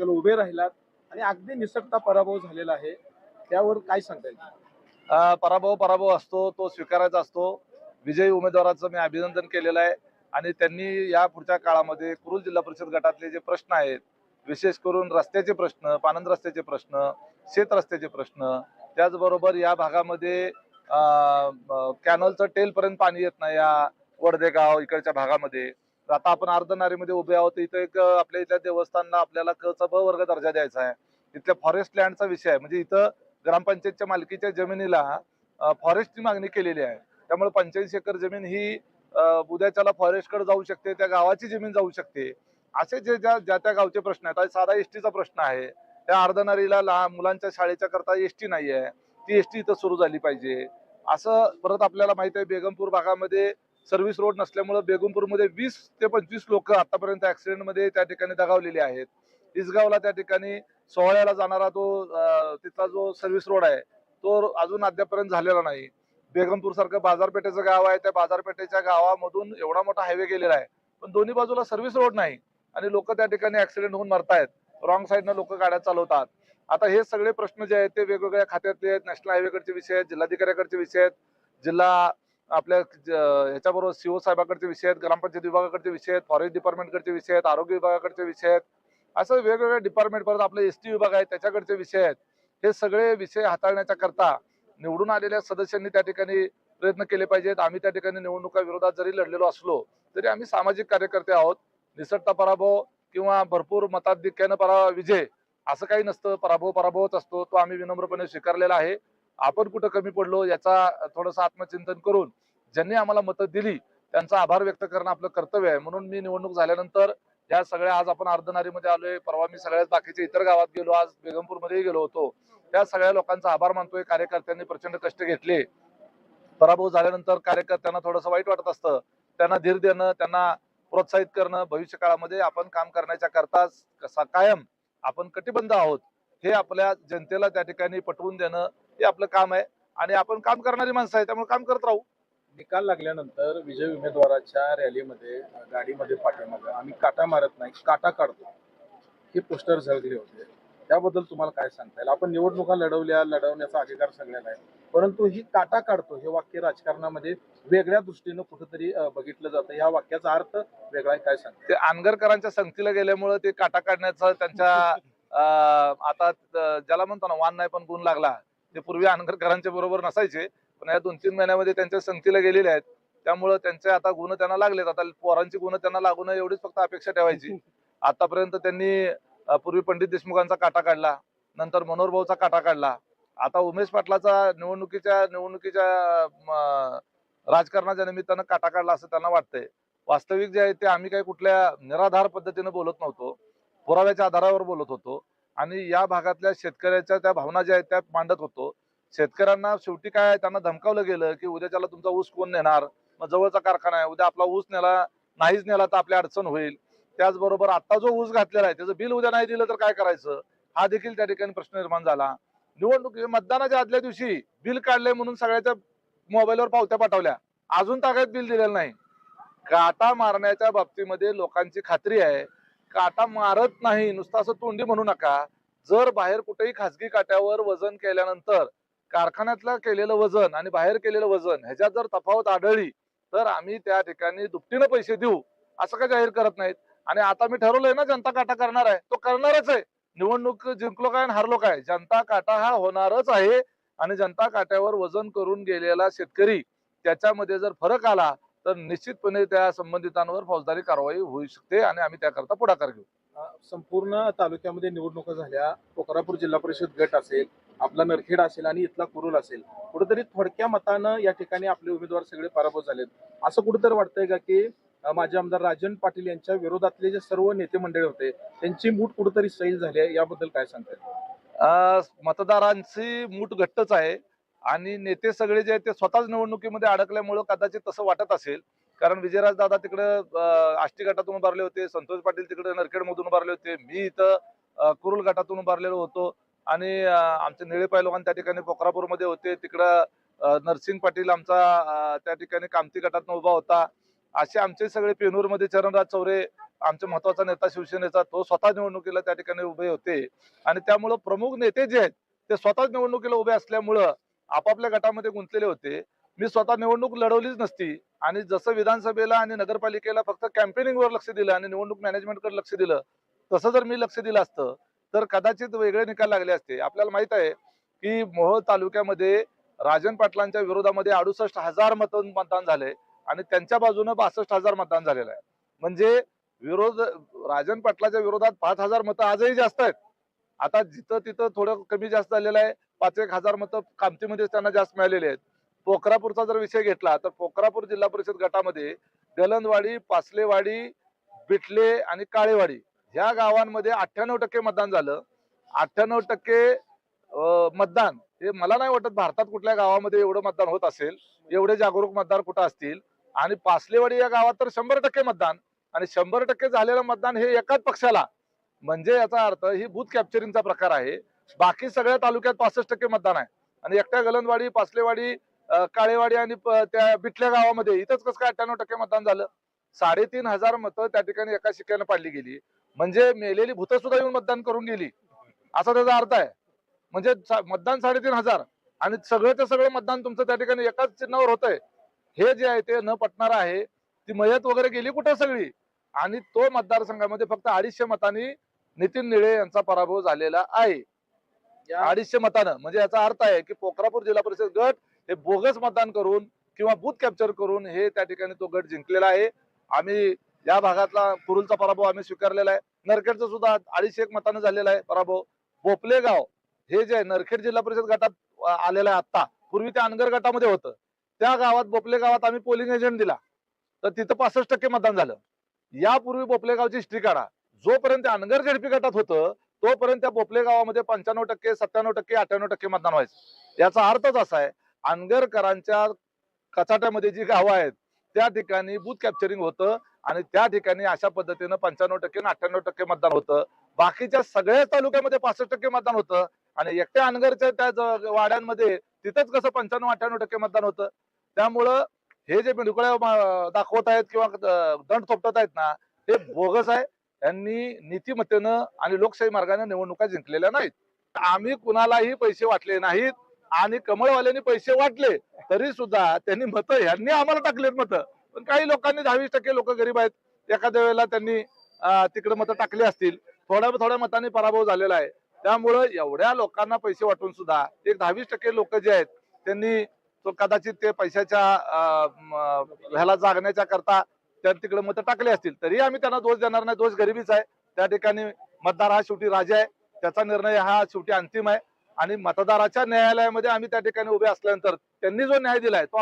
निवडणुकीला उभे राहिलात आणि अगदी निसटता पराभव झालेला आहे. त्यावर काय सांगता येईल? पराभव पराभव असतो तो स्वीकारायचा असतो. विजयी उमेदवाराचं मी अभिनंदन केलेलं आहे. आणि त्यांनी या पुढच्या काळामध्ये कुरुल जिल्हा परिषद गटातले जे प्रश्न आहेत विशेष करून रस्त्याचे प्रश्न पानंद रस्त्याचे प्रश्न शेत रस्त्याचे प्रश्न त्याचबरोबर या भागामध्ये कॅनलचं टेलपर्यंत पाणी येत नाही या वर्धेगाव इकडच्या भागामध्ये. तर आता आपण अर्धनारीमध्ये उभे आहोत. इथं एक आपल्या इथल्या देवस्थानला आपल्याला क चा ब वर्ग दर्जा द्यायचा आहे. इथल्या फॉरेस्ट लँडचा विषय आहे. म्हणजे इथं ग्रामपंचायतच्या मालकीच्या जमिनीला फॉरेस्टची मागणी केलेली आहे. त्यामुळे पंच्याऐंशी एकर जमीन ही उद्याच्याला फॉरेस्टकडे जाऊ शकते त्या गावाची जमीन जाऊ शकते. असे जे ज्या ज्या त्या गावचे प्रश्न आहेत. आता साधा एसटीचा प्रश्न आहे. त्या अर्धनारीला लहान मुलांच्या शाळेच्या करता एसटी नाही आहे ती एसटी इथं सुरू झाली पाहिजे. असं परत आपल्याला माहिती आहे बेगमपूर भागामध्ये सर्व्हिस रोड नसल्यामुळे बेगमपूरमध्ये वीस ते पंचवीस लोक आतापर्यंत ऍक्सिडेंटमध्ये त्या ठिकाणी दगावलेली आहेत. इसगावला त्या ठिकाणी सोहळ्याला जाणारा तो तिथला जो सर्व्हिस रोड आहे तो अजून अद्यापर्यंत झालेला नाही. बेगमपूर सारखं बाजारपेठेचं गाव आहे त्या बाजारपेठेच्या गावामधून एवढा मोठा हायवे गेलेला आहे. पण दोन्ही बाजूला सर्व्हिस रोड नाही आणि लोक त्या ठिकाणी ऍक्सिडेंट होऊन मरतायत. रॉंग साईडनं लोक गाड्या चालवतात. आता हे सगळे प्रश्न जे आहेत ते वेगवेगळ्या खात्यातले आहेत. नॅशनल हायवेकडचे विषय आहेत जिल्हाधिकाऱ्याकडचे विषय आहेत. जिल्हा आपल्या ह्याच्याबरोबर सीओ साहेबाकडचे विषय आहेत ग्रामपंचायत विभागाकडचे विषय आहेत फॉरेस्ट डिपार्टमेंटकडचे विषय आहेत आरोग्य विभागाकडचे विषय आहेत. असं वेगवेगळ्या डिपार्टमेंट परत आपले एस टी विभाग आहे त्याच्याकडचे विषय आहेत. हे सगळे विषय हाताळण्याच्या करता निवडून आलेल्या सदस्यांनी त्या ठिकाणी प्रयत्न केले पाहिजेत. आम्ही त्या ठिकाणी निवडणुका विरोधात जरी लढलेलो असलो तरी आम्ही सामाजिक कार्यकर्ते आहोत. निसटता पराभव किंवा भरपूर मताधिक्यानं परा विजय असं काही नसतं. पराभव पराभवच असतो. तो आम्ही विनम्रपणे स्वीकारलेला आहे. आपण कुठं कमी पडलो याचा थोडंसं आत्मचिंतन करून ज्यांनी आम्हाला मतं दिली त्यांचा आभार व्यक्त करणं आपलं कर्तव्य आहे. म्हणून मी निवडणूक झाल्यानंतर या सगळ्या आज आपण अर्धनारीमध्ये आलोय परवा मी सगळ्याच बाकीच्या इतर गावात गेलो आज बेगमपूरमध्येही गेलो होतो. त्या सगळ्या लोकांचा आभार मानतोय. कार्यकर्त्यांनी प्रचंड कष्ट घेतले. पराभव झाल्यानंतर कार्यकर्त्यांना थोडंसं वाईट वाटत असतं. त्यांना धीर देणं त्यांना प्रोत्साहित करणं भविष्य काळामध्ये आपण काम करण्याच्या करता कायम आपण कटिबद्ध आहोत हे आपल्या जनतेला त्या ठिकाणी पटवून देणं हे आपलं काम आहे. आणि आपण काम करणारी माणसं आहे त्यामुळे काम करत राहू. निकाल लागल्यानंतर विजय उमेदवाराच्या रॅलीमध्ये गाडीमध्ये पाठीमागं आम्ही काटा मारत नाही काटा काढतो. हे पोस्टर झळकले होते. त्याबद्दल तुम्हाला काय सांगता येईल? आपण निवडणुका लढवल्या लढवण्याचा अधिकार सगळ्याला आहे. परंतु ही काटा काढतो हे वाक्य राजकारणामध्ये वेगळ्या दृष्टीनं कुठेतरी बघितलं जातं. या वाक्याचा अर्थ वेगळा आहे. काय सांगतो ते आनगरकरांच्या संगतीला गेल्यामुळे ते काटा काढण्याचा त्यांच्या अं, आता ज्याला म्हणतो ना वान नाही पण गुण लागला. ते पूर्वी आनगरकरांच्या बरोबर नसायचे. पण या दोन तीन महिन्यामध्ये त्यांच्या संगतीला गेलेले आहेत. त्यामुळं त्यांचे आता गुण त्यांना लागलेत. आता पोरांची गुण त्यांना लागू नये एवढीच फक्त अपेक्षा ठेवायची. आतापर्यंत त्यांनी पूर्वी पंडित देशमुखांचा काटा काढला. नंतर मनोहर भाऊचा काटा काढला. आता उमेश पाटलाचा निवडणुकीच्या निवडणुकीच्या राजकारणाच्या निमित्तानं काटा काढला असं त्यांना वाटतंय. वास्तविक जे आहे ते आम्ही काही कुठल्या निराधार पद्धतीने बोलत नव्हतो. पुराव्याच्या आधारावर बोलत होतो. आणि या भागातल्या शेतकऱ्याच्या त्या भावना ज्या आहेत त्या मांडत होतो. शेतकऱ्यांना शेवटी काय त्यांना धमकावलं गेलं की उद्याच्याला तुमचा ऊस कोण नेणार? मग जवळचा कारखाना आहे उद्या आपला ऊस नेला नाहीच नेला तर आपली अडचण होईल. त्याचबरोबर आता जो ऊस घातलेला आहे त्याचं बिल उद्या नाही दिलं तर काय करायचं? हा देखील त्या ठिकाणी प्रश्न निर्माण झाला. निवडणूक मतदानाच्या आदल्या दिवशी बिल काढले म्हणून सगळ्याच्या मोबाईलवर पावत्या पाठवल्या. अजून ताकद बिल दिलेलं नाही. काटा मारण्याच्या बाबतीमध्ये लोकांची खात्री आहे. काटा मारत नाही नुसतं असं तोंडी म्हणू नका. जर बाहेर कुठेही खासगी काट्यावर वजन केल्यानंतर कारखान्यातलं केलेलं वजन आणि बाहेर केलेलं वजन ह्याच्यात जर तफावत आढळली तर आम्ही त्या ठिकाणी दुपटीनं पैसे देऊ असं का जाहीर करत नाहीत. आणि आता मी ठरवलंय ना जनता काटा करणार आहे. तो करणारच आहे. निवडणूक जिंकलो काय आणि हारलो काय? जनता काटा हा होणारच आहे. आणि जनता काट्यावर वजन करून गेलेला शेतकरी त्याच्यामध्ये जर फरक आला तर निश्चितपणे त्या संबंधितांवर फौजदारी कारवाई होऊ शकते आणि आम्ही त्याकरता पुढाकार घेऊ. संपूर्ण तालुक्यामध्ये निवडणुका झाल्या. कोकरापूर जिल्हा परिषद गट असेल आपला नरखेड असेल आणि इथला कुरुल असेल कुठेतरी थोडक्या मतानं या ठिकाणी आपले उमेदवार सगळे पराभूत झालेत. असं कुठेतरी वाटतंय का की अ, माजी आमदार राजन पाटील यांच्या विरोधातले जे सर्व नेते मंडळी होते त्यांची मूठ कुठेतरी सैल झाली आहे याबद्दल काय सांगताय? मतदारांची मूठ घट्टच आहे आणि नेते सगळे जे आहेत ते स्वतःच निवडणुकीमध्ये अडकल्यामुळं कदाचित तसं वाटत असेल. कारण विजयराज दादा तिकडे आष्टी गटातून उभारले होते संतोष पाटील तिकडे नरखेड मधून उभारले होते मी इथं कुरुल गटातून उभारलेलो होतो. आणि आमचे निळे पैलवान त्या ठिकाणी पोखरापूरमध्ये होते. तिकडं नरसिंग पाटील आमचा त्या ठिकाणी कामती गटातून उभा होता. असे आमचे सगळे पेनूरमध्ये चरणराज चौरे आमचे महत्त्वाचा नेता शिवसेनेचा तो स्वतः निवडणुकीला त्या ठिकाणी उभे होते. आणि त्यामुळं प्रमुख नेते जे आहेत ते स्वतःच निवडणुकीला उभे असल्यामुळं आपापल्या गटामध्ये गुंतलेले होते. मी स्वतः निवडणूक लढवलीच नसती. आणि जसं विधानसभेला आणि नगरपालिकेला फक्त कॅम्पेनिंगवर लक्ष दिलं आणि निवडणूक मॅनेजमेंटकडे लक्ष दिलं तसं जर मी लक्ष दिलं असतं तर कदाचित वेगळे निकाल लागले असते. आपल्याला माहीत आहे की मोहोळ तालुक्यामध्ये राजन पाटलांच्या विरोधामध्ये अडुसष्ट हजार मत मतदान झाले आणि त्यांच्या बाजूने बासष्ट हजार मतदान झालेलं आहे. म्हणजे विरोध राजन पाटलाच्या विरोधात पाच हजार मतं आजही जास्त आहेत. आता जिथं तिथं थोडं कमी जास्त झालेलं आहे पाच एक हजार मतं कामतीमध्ये त्यांना जास्त मिळालेली आहेत. पोखरापूरचा जर विषय घेतला तर पोखरापूर जिल्हा परिषद गटामध्ये गलंदवाडी पासलेवाडी बिटले आणि काळेवाडी ह्या गावांमध्ये अठ्ठ्याण्णव टक्के मतदान झालं अठ्ठ्याण्णव टक्के अं, मतदान हे मला नाही वाटत भारतात कुठल्या गावामध्ये एवढं मतदान होत असेल एवढे जागरूक मतदार कुठं असतील. आणि पासलेवाडी या गावात तर शंभर टक्के मतदान आणि शंभर टक्के झालेलं मतदान हे एकाच पक्षाला. म्हणजे याचा अर्थ ही बूथ कॅप्चरिंगचा प्रकार आहे. बाकी सगळ्या तालुक्यात पासष्ट टक्के मतदान आहे. आणि एकट्या गलंदवाडी पासलेवाडी काळेवाडी आणि त्या बिटल्या गावामध्ये इथंच कसं काय अठ्ठ्याण्णव टक्के मतदान झालं? साडेतीन हजार मतं त्या ठिकाणी एका शिक्क्यानं पाडली गेली. म्हणजे मेलेली भूत सुद्धा येऊन मतदान करून गेली. असा त्याचा अर्थ आहे. म्हणजे मतदान साडेतीन हजार आणि सगळं ते सगळं मतदान तुमचं त्या ठिकाणी एकाच चिन्हावर होतंय. हे जे आहे ते न पटणार आहे. ती मयत वगैरे गेली कुठं सगळी? आणि तो मतदारसंघामध्ये फक्त अडीचशे मतांनी नितीन निळे यांचा पराभव झालेला आहे. या अडीचशे मतानं. म्हणजे याचा अर्थ आहे की पोखरापूर जिल्हा परिषद गट हे बोगस मतदान करून किंवा बूथ कॅप्चर करून हे त्या ठिकाणी तो गट जिंकलेला आहे. आम्ही या भागातला कुरुलचा पराभव आम्ही स्वीकारलेला आहे. नरखेडचं सुद्धा अडीचशे एक मतानं झालेला आहे. पराभव. बोपले गाव हे जे नरखेड जिल्हा परिषद गटात आलेलं आहे आता पूर्वी ते अनगर गटामध्ये होतं. त्या गावात बोपले गावात आम्ही पोलिंग एजंट दिला. तर तिथं पासष्ट टक्के मतदान झालं. यापूर्वी बोपले गावची हिस्ट्री काढा. जोपर्यंत अनगर झेडपी गटात होतं तोपर्यंत त्या बोपले गावामध्ये पंच्याण्णव टक्के सत्त्याण्णव टक्के अठ्ठ्याण्णव टक्के मतदान व्हायचं. याचा अर्थच असा आहे अनगरकरांच्या कचाट्यामध्ये जी गावं आहेत त्या ठिकाणी बूथ कॅप्चरिंग होतं. आणि त्या ठिकाणी अशा पद्धतीनं पंच्याण्णव टक्के आणि अठ्ठ्याण्णव टक्के मतदान होतं. बाकीच्या सगळ्याच तालुक्यामध्ये पासष्ट टक्के मतदान होतं. आणि एकट्या अनगरच्या त्या वाड्यांमध्ये तिथंच कसं पंच्याण्णव अठ्ठ्याण्णव टक्के मतदान होतं. त्यामुळं हे जे बिडकुळ्या दाखवत आहेत किंवा दंड थोपटत आहेत ना ते बोगस आहे. यांनी नीतिमत्तेनं आणि लोकशाही मार्गाने निवडणुका जिंकलेल्या नाहीत. आम्ही कुणालाही पैसे वाटले नाहीत आणि कमळवाल्यांनी पैसे वाटले तरी सुद्धा त्यांनी मतं ह्यांनी आम्हाला टाकलेत मतं. पण काही लोकांनी दहावीस टक्के लोक गरीब आहेत. एखाद्या वेळेला त्यांनी तिकडे मतं टाकली असतील. थोड्या थोड्या मतांनी पराभव झालेला आहे. त्यामुळं एवढ्या लोकांना पैसे वाटून सुद्धा एक दहावीस टक्के लोक जे आहेत त्यांनी कदाचित ते पैशाच्या ह्याला जागण्याच्या करता त्या तिकडे मतं टाकले असतील. तरी आम्ही त्यांना दोष देणार नाही. दोष गरिबीच आहे. त्या ठिकाणी मतदार हा शेवटी राजा आहे. त्याचा निर्णय हा शेवटी अंतिम आहे. आणि मतदाराच्या न्यायालयामध्ये आम्ही त्या ठिकाणी उभे असल्यानंतर त्यांनी जो न्याय दिलाय तो